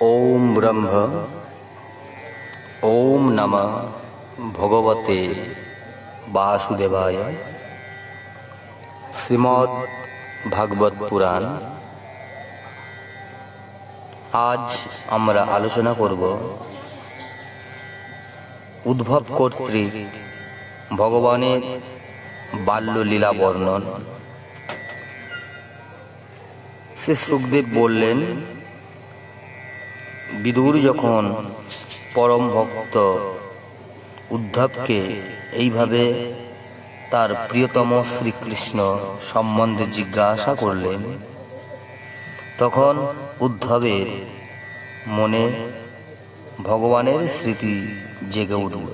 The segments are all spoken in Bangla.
ওম ব্রহ্ম, ওম নমঃ ভগবতে বাসুদেবায়। শ্রীমদ্ ভাগবত পুরাণ। আজ আমরা আলোচনা করব উদ্ভব কর্তৃক ভগবানের বাল্যলীলা বর্ণন। শ্রী সুখদেব বললেন বিদুর যখন পরম ভক্ত উদ্ধবকে এইভাবে তার প্রিয়তম শ্রীকৃষ্ণ সম্বন্ধে জিজ্ঞাসা করলেন, তখন উদ্ধবের মনে ভগবানের স্মৃতি জেগে উঠল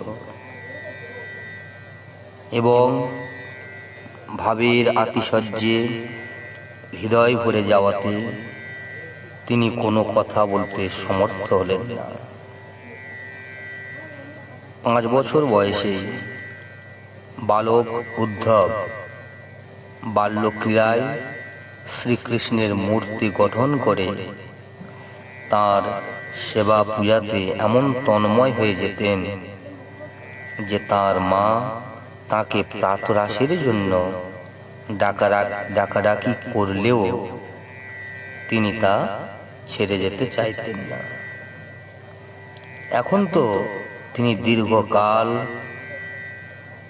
এবং ভাবের আতিশয্যে হৃদয় ভরে যাওয়াতে তিনি কোনো কথা বলতে সমর্থ হলেন না। পাঁচ বছর বয়সে বালক উদ্ধব বাল্যক্রীড়ায় শ্রীকৃষ্ণের মূর্তি গঠন করে তার সেবা পূজাতে এমন তন্ময় হয়ে যেতেন যে তার মা তাকে প্রাতরাশের জন্য ডাকাডা ডাকাডাকি করলেও তিনি তা ছেড়ে যেতে চাইতেন না। এখন তো তিনি দীর্ঘকাল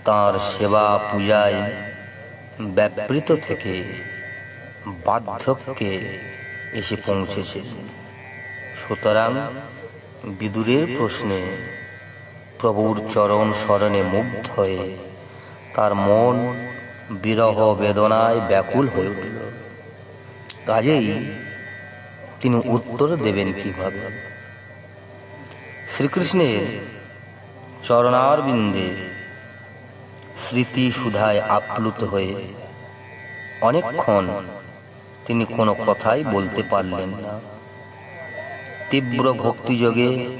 তার সেবা পূজায় ব্যাপৃত থেকে বার্ধক্যে এসে পৌঁছেছে সুতরাং বিদুরের প্রশ্নে প্রভুর চরণ স্মরণে মুগ্ধ হয়ে তার মন বিরহ বেদনায় ব্যাকুল হয়ে উঠল। কাজেই তিনি উত্তর দেবেন কীভাবে? শ্রীকৃষ্ণের চরণারবিন্দে স্মৃতি সুধায় আপ্লুত হয়ে অনেকক্ষণ তিনি কোনো কথাই বলতে পারলেন না। তীব্র ভক্তিযোগে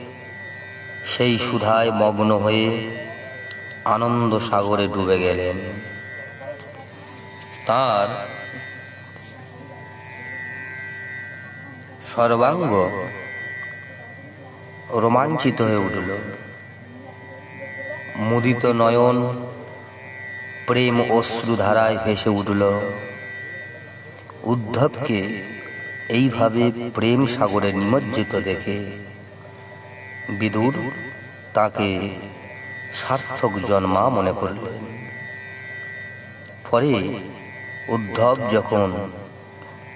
সেই সুধায় মগ্ন হয়ে আনন্দ সাগরে ডুবে গেলেন। তার সর্বাঙ্গ রোমাঞ্চিত হয়ে উঠল। মুদিত নয়ন, প্রেম অশ্রুধারায় ভেসে উঠল। উদ্ধবকে এইভাবে প্রেম সাগরে নিমজ্জিত দেখে বিদুর তাকে সার্থক জন্মা মনে করলেন। পরে উদ্ধব যখন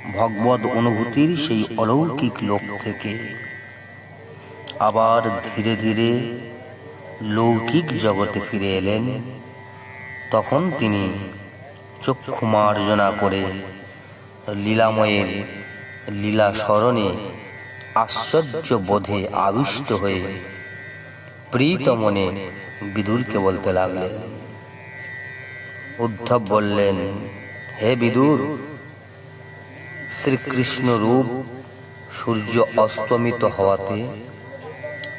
ভগবত অনুভূতির সেই অলৌকিক লোক থেকে। আবার ধীরে ধীরে লৌকিক জগতে ফিরে এলেন। তখন তিনি চক্ষু মার্জনা করে লীলাময়ের লীলা স্মরণে আশ্চর্য বোধে আবিষ্ট হয়ে প্রীত মনে বিদুরকে বলতে লাগলেন, উদ্ধব বললেন, হে বিদুর শ্রীকৃষ্ণ রূপ সূর্য অস্তমিত হওয়াতে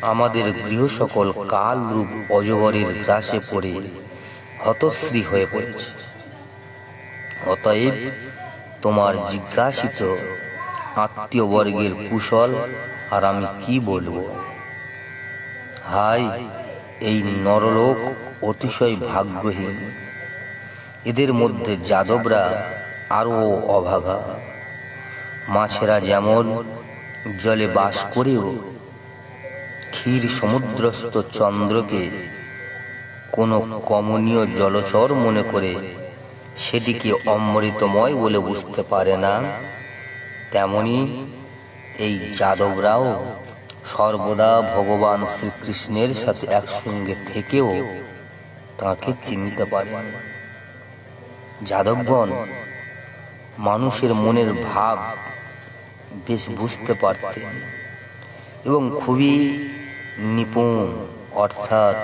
আমাদের গৃহ সকল কাল রূপ অজগরের গ্রাসে পড়ে হতশ্রী হয়ে পড়েছে। অতএব তোমার জিজ্ঞাসিত আত্মীয় বর্গের কুশল আর আমি কি বলব? হাই এই নরলোক অতিশয় ভাগ্যহীন। এদের মধ্যে যাদবরা আরও অভাগা। মাছেরা যেমন জলে বাস করেও ক্ষীর সমুদ্রস্থ চন্দ্রকে কোনো কমনীয় জলচর মনে করে সেটিকে অমৃতময় বলে বুঝতে পারে না, তেমনি এই যাদবরাও সর্বদা ভগবান শ্রীকৃষ্ণের সাথে একসঙ্গে থেকেও তাকে চিনতে পারে যাদবগণ মানুষের মনের ভাব বেশ বুঝতে পারতেন এবং খুবই নিপুণ, অর্থাৎ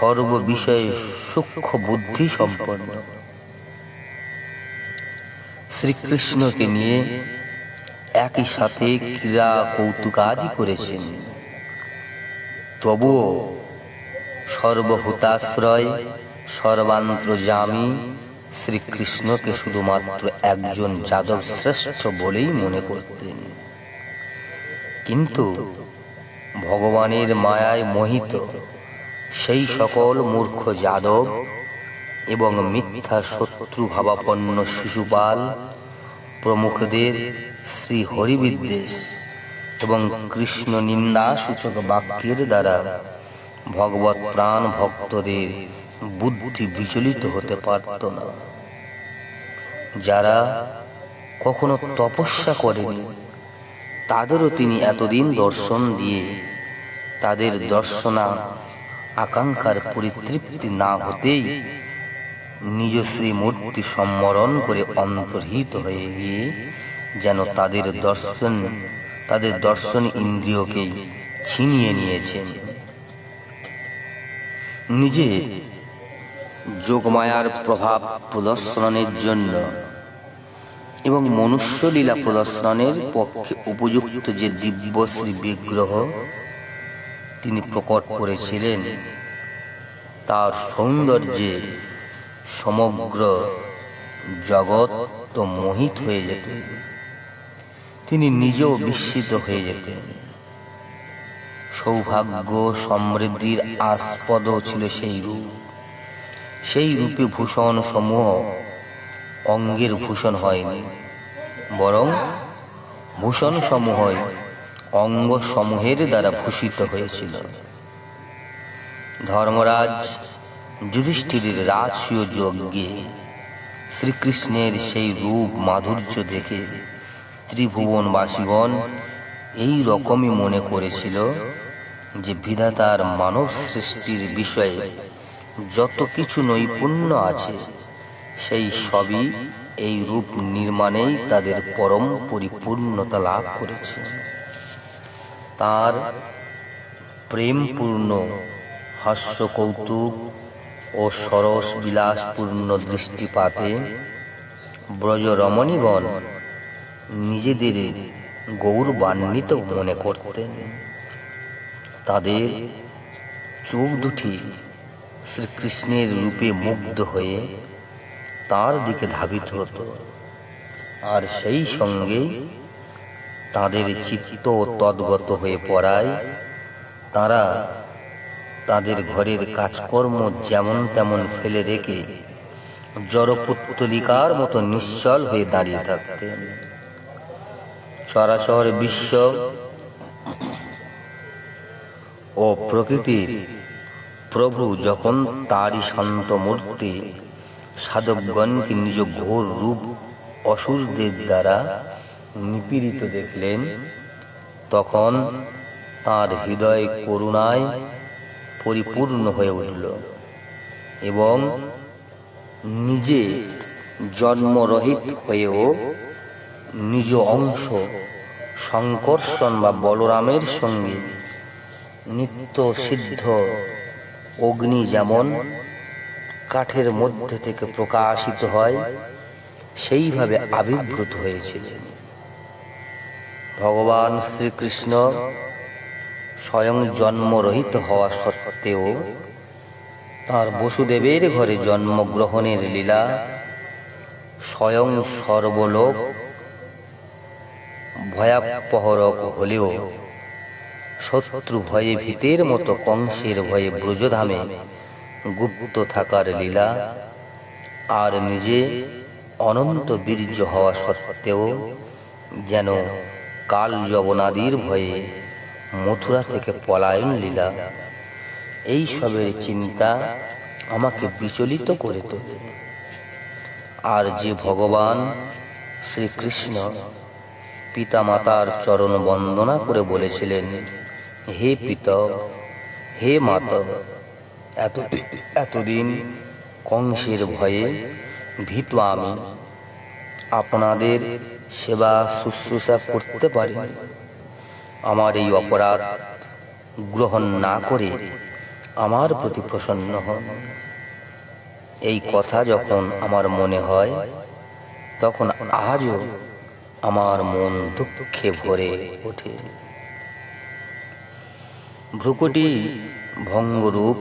সর্ববিষয়ে সূক্ষ্ম বুদ্ধি সম্পন্ন। শ্রীকৃষ্ণকে নিয়ে একই সাথে ক্রীড়া কৌতুক কৌতুকাদি করেছেন। তবুও সর্বভূতাশ্রয় সর্বান্তর্যামী শ্রীকৃষ্ণকে শুধুমাত্র একজন যাদব শ্রেষ্ঠ বলেই মনে করতেন। কিন্তু ভগবানের মায়ায় মোহিত সেই সকল মূর্খ যাদব এবং মিথ্যা শত্রু ভাবাপন্ন শিশুপাল, প্রমুখদের শ্রী হরিবিদ্বেষ এবং কৃষ্ণ নিন্দা সূচক বাক্যের দ্বারা ভগবত প্রাণ ভক্তদের বুদ্ধি বিচলিত হতে পারত না। যারা কখনো তপস্যা করেনি, তাদেরও তিনি এতদিন দর্শন দিয়ে তাদের দর্শনা আকাঙ্ক্ষার পরিতৃপ্তি না হতেই নিজ শ্রী মূর্তি সম্মরণ করে অন্তর্হিত হয়ে গিয়ে যেন তাদের দর্শন তাদের দর্শন ইন্দ্রিয়কে ছিনিয়ে নিয়েছেন। নিজে যোগমায়ার প্রভাব প্রদর্শনের জন্য এবং মনুষ্যলীলা প্রদর্শনের পক্ষে উপযুক্ত যে দিব্যশ্রী বিগ্রহ তিনি প্রকট করেছিলেন, তার সৌন্দর্যে সমগ্র জগৎ তো মোহিত হয়ে যেত। তিনি নিজেও বিস্মিত হয়ে যেতেন। সৌভাগ্য সমৃদ্ধির আস্পদও ছিল সেই রূপ। সেই রূপে ভূষণ সমূহ অঙ্গের ভূষণ হয়নি, বরং ভূষণ সমূহ অঙ্গ সমূহের দ্বারা ভূষিত হয়েছিল। ধর্মরাজ যুধিষ্ঠিরের রাজসীয় যজ্ঞে শ্রীকৃষ্ণের সেই রূপ মাধুর্য দেখে ত্রিভুবনবাসীগণ এই রকমই মনে করেছিল যে বিধাতার মানব সৃষ্টির বিষয়ে যত কিছু নৈপুণ্য আছে, সেই সবই এই রূপ নির্মাণেই তাদের পরম পরিপূর্ণতা লাভ করেছে। তার প্রেমপূর্ণ হাস্য কৌতুক ও সরস বিলাসপূর্ণ দৃষ্টিপাতে ব্রজ রমণীগণ নিজেদের গৌরবান্বিত মনে করতেন। তাদের চোখ দুটি শ্রীকৃষ্ণের রূপে মুগ্ধ হয়ে তার দিকে ধাবিত হতো। আর সেই সঙ্গে তাদের চিত্ত তদ্গত হয়ে পড়ায়। তারা তাদের ঘরের কাজকর্ম যেমন তেমন ফেলে রেখে জড়পুত্তলিকার মতো নিশ্চল হয়ে দাঁড়িয়ে থাকতেন। চরাচর বিশ্ব ও প্রকৃতির প্রভু যখন তারই শান্ত মূর্তি সাধকগণকে নিজ ঘোর রূপ অসুরদের দ্বারা নিপীড়িত দেখলেন, তখন তার হৃদয় করুণায় পরিপূর্ণ হয়ে উঠল এবং নিজে জন্মরহিত হয়েও নিজ অংশ সংকর্ষণ বা বলরামের সঙ্গে নিত্য সিদ্ধ অগ্নি যেমন কাঠের মধ্যে থেকে প্রকাশিত হয়, সেইভাবে আবির্ভূত হয়েছিলেন ভগবান শ্রীকৃষ্ণ স্বয়ং জন্মরহিত হওয়া সত্ত্বেও তার বসুদেবের ঘরে জন্মগ্রহণের লীলা স্বয়ং সর্বলোক ভয়াবহরক হলেও শত্রু ভয়ে ভীতের মতো কংসের ভয়ে ব্রজধামে গুপ্ত থাকার লীলা আর নিজে অনন্ত বীর্য হওয়া সত্ত্বেও যেন কাল যবনাদির ভয়ে মথুরা থেকে পলায়ন লীলা। এই সবের চিন্তা আমাকে বিচলিত করে তোলে। আর যে ভগবান শ্রীকৃষ্ণ পিতামাতার চরণ বন্দনা করে বলেছিলেন হে পিত হে মাত, এত, এতদিন কংসের ভয়ে ভীত আমি আপনাদের সেবা শুশ্রূষা করতে পারি আমার এই অপরাধ গ্রহণ না করে আমার প্রতি প্রসন্ন হন। এই কথা যখন আমার মনে হয়, তখন আজও আমার মন দুঃখে ভরে ওঠে। ভ্রুকুটি ভঙ্গরূপ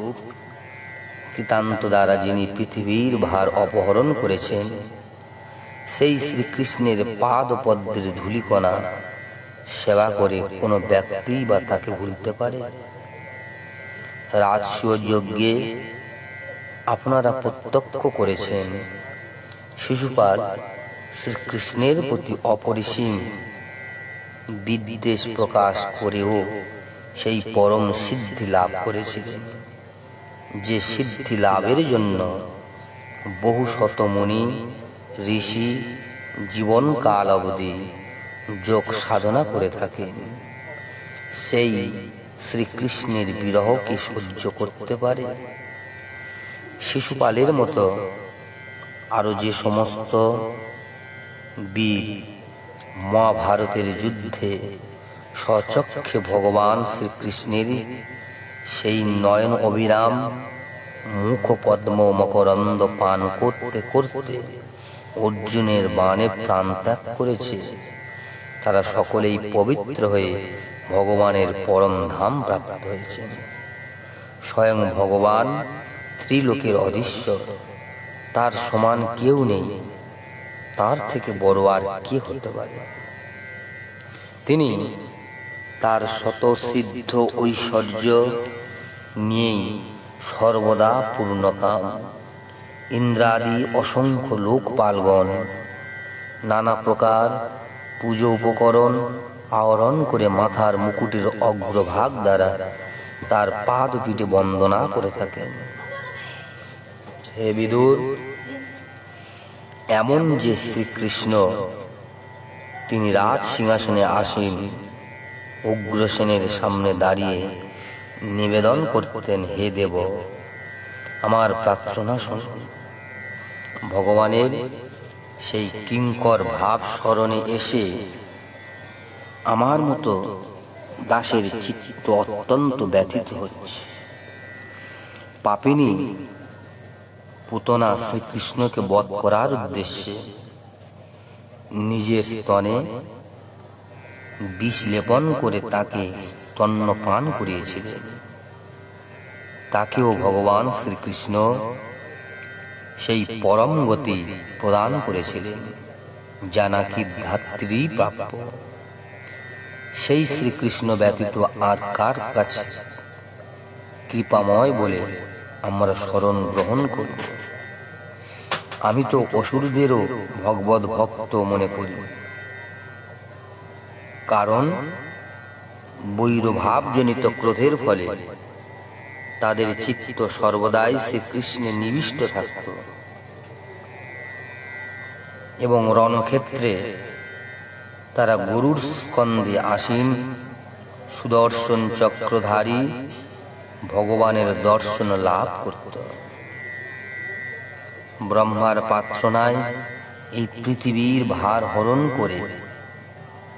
কৃতান্ত দ্বারা যিনি পৃথিবীর ভার অপহরণ করেছেন, সেই শ্রীকৃষ্ণের পাদ পদ্মের ধূলিকণা সেবা করে কোনো ব্যক্তি বা তাকে ভুলতে পারে? রাজস্ব যজ্ঞে আপনারা প্রত্যক্ষ করেছেন, শিশুপাল শ্রীকৃষ্ণের প্রতি অপরিসীম বিদ্বেষ প্রকাশ করেও সেই পরম সিদ্ধি লাভ করেছিলেন যে সিদ্ধি লাভের জন্য বহু শত মুনি, ঋষি, জীবনকাল অবধি যোগ সাধনা করে থাকেন। সেই শ্রীকৃষ্ণের বিরহ কি সহ্য করতে পারে? শিশুপালের মতো আরও যে সমস্ত বীর মহাভারতের যুদ্ধে সচক্ষে ভগবান শ্রীকৃষ্ণের সেই নয়ন অবিরাম মুখ পদ্ম মকরন্দ পান করতে করতে অর্জুনের বাণে প্রাণ ত্যাগ করেছে। তারা সকলেই পবিত্র হয়ে ভগবানের পরম ধাম প্রাপ্ত হয়েছে স্বয়ং ভগবান ত্রিলোকের অদৃশ্য। তার সমান কেউ নেই। তার থেকে বড় আর কে হতে পারে? তিনি তার শত সিদ্ধ ঐশ্বর্য নিয়েই সর্বদা পূর্ণকাম। ইন্দ্রাদি অসংখ্য লোকপালগণ নানা প্রকার পুজো উপকরণ আহরণ করে মাথার মুকুটের অগ্রভাগ দ্বারা তার পাদ পিঠে বন্দনা করে থাকেন। হে বিদুর, এমন যে শ্রীকৃষ্ণ, তিনি রাজ সিংহাসনে আসীন উগ্রসেনের সামনে দাঁড়িয়ে নিবেদন করতেন, হে দেব, আমার প্রার্থনা শুনুন ভগবানের সেই কিঙ্কর ভাব স্মরণে এসে আমার মতো দাসের চিত্ত অত্যন্ত ব্যথিত হচ্ছে। পাপিনী, পুতনা শ্রীকৃষ্ণকে বধ করার উদ্দেশ্যে নিজের স্তনে বিষ লেপন করে তাকে স্তন্যপান করিয়েছিলেন তাকেও ভগবান শ্রীকৃষ্ণ সেই পরম গতি প্রদান করেছিলেন, যা নাকি ধাত্রী প্রাপ্য। সেই শ্রীকৃষ্ণ ব্যতীত আর কার কাছে? কৃপাময় বলে আমরা স্মরণ গ্রহণ করব আমি তো অসুরদেরও ভগবত ভক্ত মনে করি। কারণ বৈরভাবজনিত ক্রোধের ফলে তাদের চিত্ত সর্বদাই শ্রীকৃষ্ণে নিবিষ্ট থাকত। এবং রণক্ষেত্রে তারা গরুর স্কন্দে আসীন, সুদর্শন চক্রধারী ভগবানের দর্শন লাভ করত। ব্রহ্মার পাত্রনায় এই পৃথিবীর ভার হরণ করে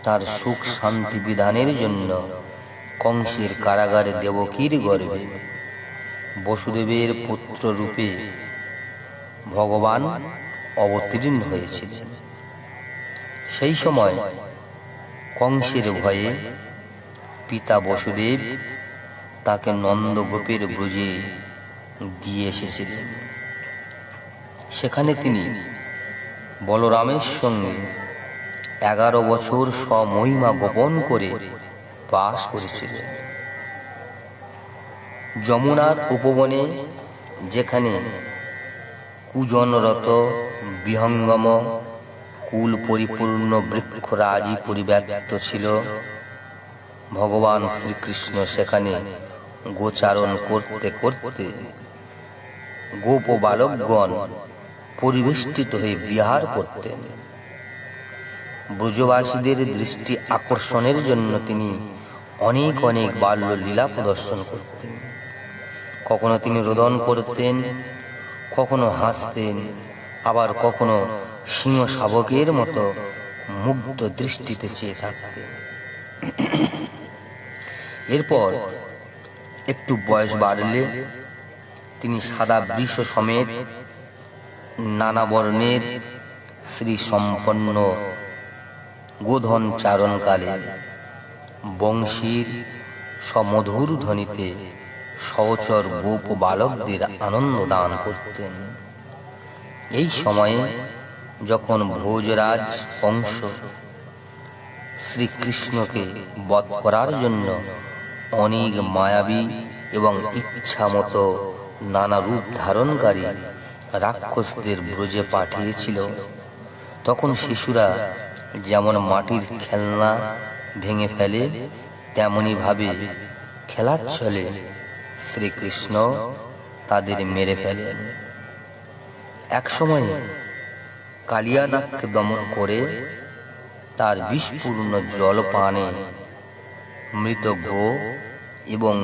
তার সুখ শান্তি বিধানের জন্য কংসের কারাগারে দেবকীর গর্ভে। বসুদেবের পুত্র রূপে ভগবান অবতীর্ণ হয়েছিলেন। সেই সময় কংসের ভয়ে পিতা বসুদেব তাকে নন্দগোপের ব্রজে দিয়ে এসেছিলেন। সেখানে তিনি বলরামের সঙ্গে এগারো বছর সমহিমা গোপন করে বাস করেছিলেন। যমুনার উপবনে যেখানে কুজনরত বিহঙ্গম কুল পরিপূর্ণ বৃক্ষরাজি পরিব্যাপ্ত ছিল, ভগবান শ্রীকৃষ্ণ সেখানে গোচারণ করতে করতে গোপ বালকগণ পরিবেষ্টিত হয়ে বিহার করতেন। ব্রজবাসীদের দৃষ্টি আকর্ষণের জন্য তিনি অনেক অনেক বাল্য লীলা প্রদর্শন করতেন। কখনো তিনি রোদন করতেন, কখনো হাসতেন, আবার কখনো সিংহ শাবকের মতো মুগ্ধ দৃষ্টিতে চেয়ে থাকতেন। এরপর একটু বয়স বাড়লে তিনি সাদা বৃষ সমেত নানা বর্ণের শ্রী সম্পন্ন গোধন চারণকালে বংশীর সমধুর ধ্বনিতে সহচর গোপ বালকদের আনন্দ দান করতেন। এই সময়ে যখন ভোজরাজ কংস শ্রীকৃষ্ণকে বধ করার জন্য অনেক মায়াবী এবং ইচ্ছা মতো নানা রূপ ধারণকারী রাক্ষসদের ব্রজে পাঠিয়েছিল, তখন শিশুরা যেমন মাটির খেলনা ভেঙে ফেলে, তেমনি ভাবে খেলার ছলে শ্রীকৃষ্ণ তাদের মেরে ফেলেন। একসময় কালিয়ানাককে দমন করে তার বিষপূর্ণ জল পানে মৃত গো এবং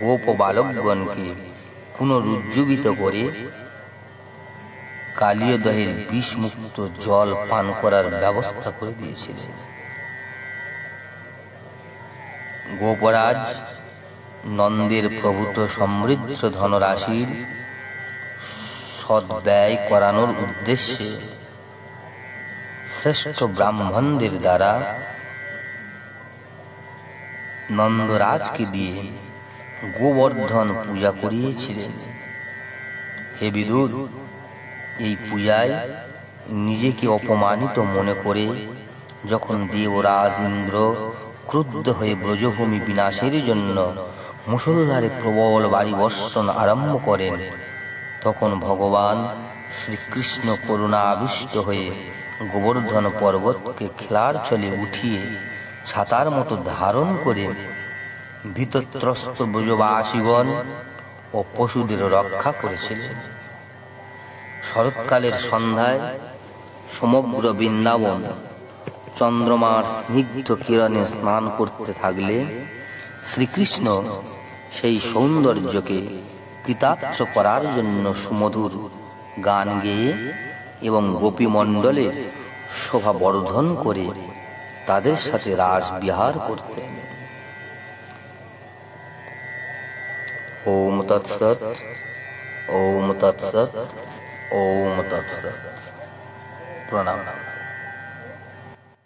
গোপ বালকগণকে পুনরুজ্জীবিত করে কালীয় দহের বিষমুক্ত জল পান করার ব্যবস্থা করে দিয়েছিলেন। গোপরাজ, নন্দের প্রভূত সমৃদ্ধ ধনরাশির সদ্ব্যয় করানোর উদ্দেশ্যে শ্রেষ্ঠ ব্রাহ্মণদের দ্বারা নন্দরাজকে দিয়ে গোবর্ধন পূজা করিয়েছিলেন। হে বিদুর এই পূজায় নিজেকে অপমানিত মনে করে যখন দেবরাজ ইন্দ্র ক্রুদ্ধ হয়ে ব্রজভূমি বিনাশের জন্য মুসলধারে প্রবল বাড়ি বর্ষণ আরম্ভ করেন, তখন ভগবান শ্রীকৃষ্ণ করুণা আবিষ্ট হয়ে গোবর্ধন পর্বতকে খেলার চলে উঠিয়ে ছাতার মতো ধারণ করে ভীতত্রস্ত ব্রজবাসীগণ ও পশুদের রক্ষা করেছিলেন। শরৎকালের সন্ধ্যায় সমগ্র বৃন্দাবন চন্দ্রমার স্নিগ্ধ কিরণে স্নান করতে থাকলে শ্রীকৃষ্ণ সেই সৌন্দর্যকে কৃতার্থ করার জন্য সুমধুর গান গেয়ে এবং গোপীমণ্ডলের শোভা বর্ধন করে তাদের সাথে রাস বিহার করতেন। ওম তৎসৎ ওম তৎসৎ। ওম তৎসৎ। প্রণাম।